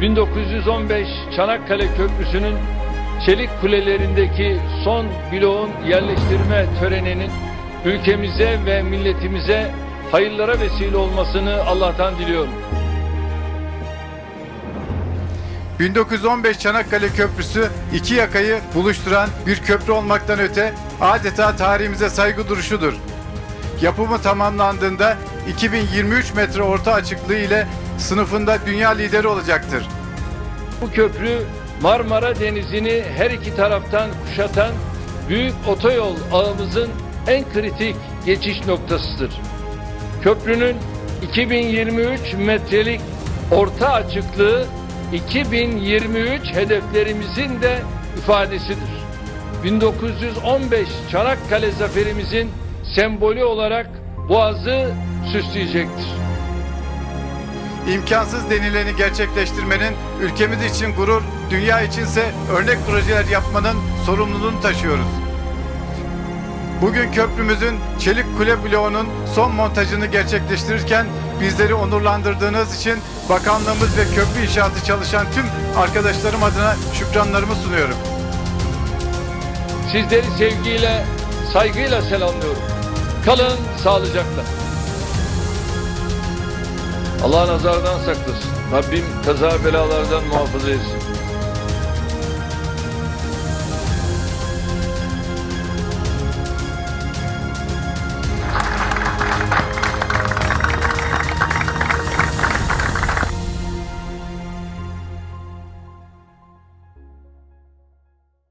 1915 Çanakkale Köprüsü'nün çelik kulelerindeki son bloğun yerleştirme töreninin ülkemize ve milletimize hayırlara vesile olmasını Allah'tan diliyorum. 1915 Çanakkale Köprüsü iki yakayı buluşturan bir köprü olmaktan öte adeta tarihimize saygı duruşudur. Yapımı tamamlandığında 2023 metre orta açıklığı ile sınıfında dünya lideri olacaktır. Bu köprü Marmara Denizi'ni her iki taraftan kuşatan büyük otoyol ağımızın en kritik geçiş noktasıdır. Köprünün 2023 metrelik orta açıklığı 2023 hedeflerimizin de ifadesidir. 1915 Çanakkale zaferimizin sembolü olarak Boğaz'ı süsleyecektir. İmkansız denileni gerçekleştirmenin ülkemiz için gurur, dünya içinse örnek projeler yapmanın sorumluluğunu taşıyoruz. Bugün köprümüzün çelik kule bloğunun son montajını gerçekleştirirken bizleri onurlandırdığınız için bakanlığımız ve köprü inşaatı çalışan tüm arkadaşlarım adına şükranlarımı sunuyorum. Sizleri sevgiyle, saygıyla selamlıyorum. Kalın sağlıcakla. Allah nazardan saklasın. Rabbim kaza belalardan muhafaza etsin.